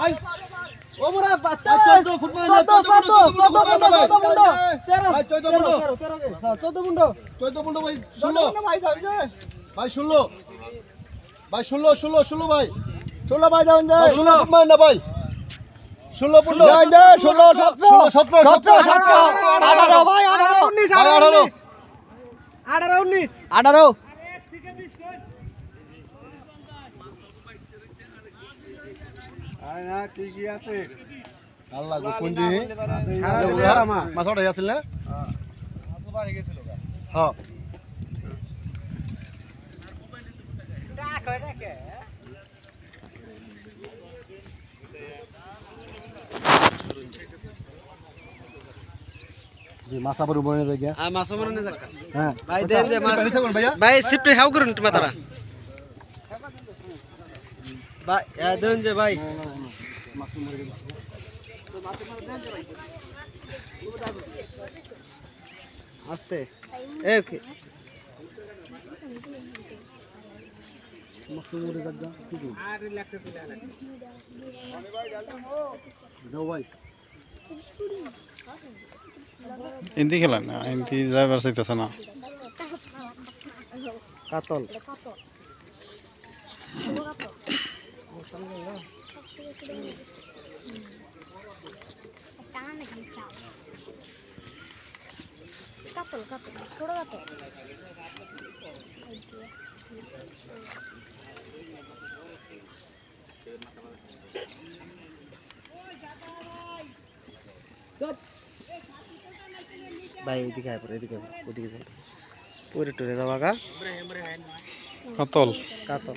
ভাই মোরা মানে। হ্যাঁ, ষোলো ভাই ষোলো ষোলো ষোলো ভাই ষোলো ভাই যাবেন ষোলো মানে না ভাই ষোলো যাই ষোলো সতেরো সতেরো সতেরো সতেরো আঠারো ভাই আঠারো উনিশ আঠারো আঠারো। উনিশ আঠারো উনিশ আঠারো আল্লাহ কোন সারা দিলে মাছ ওঠাই আছিল না হ্যাঁ মাছ আবার হ্যাঁ ভাই দেন যে মাছ ভাই সিফটে হাউ করুন তোমার তারা ভাই দেন যে ভাই। আস্তে। ওকে। মরে যাক কি করব যাও ভাই হিন্দি খেলেন না হিন্দি যাইবার চাইতেছে না। কাতল কাতল। কাতল ছোট কাতল ভাই এদিকে আয় পরে এদিকে ওদিকে যাই পরে টরে যাওয়া গা। কাতল। কাতল।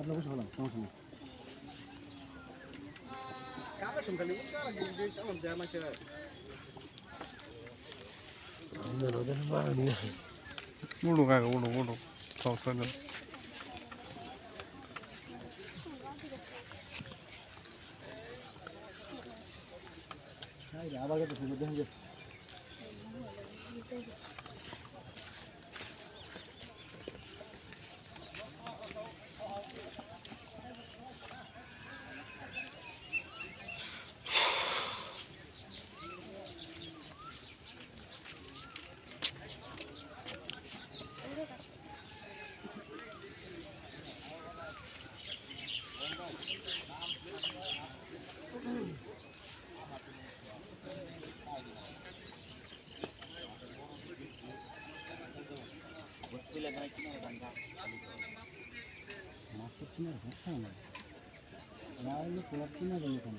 আপনার বসে ফেলাম সমস্যা নেই উড়ু কাকা উড়ু উড়ু সব সাইড হ্যাঁ আবার গেছে দেখেন যে মাছ তো কিনে হচ্ছে না রাইলে কোলাপ কিনে দেখেন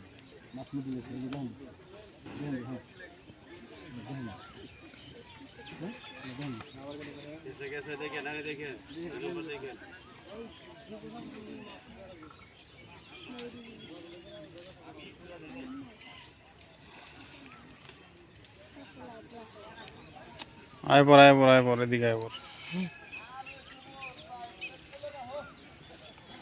দেখেন আয় পর আয় পর আয় পর, এদিকে আয় পর।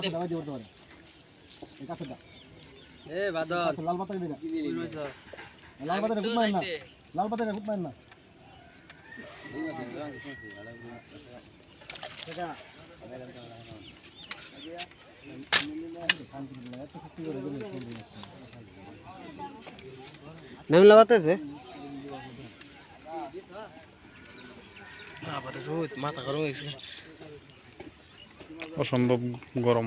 দিতে পারে এই কাছেটা এ বাদল। কাছে লাল পাতা লাল পাতা না না। নামলা বাতাছে আবার রোদ মাথা গরম হয়েছে। অসম্ভব গরম।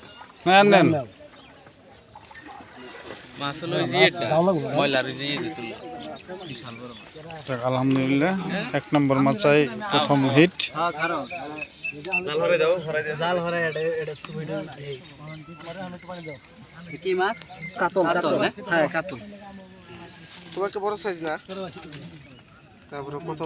হিট। জাল হরাই এটা এটা সুবিধা কি? মাছ? কাতল কাতল হ্যাঁ? কাতল। খুব একটা বড় সাইজ না। তারপরে প্রথম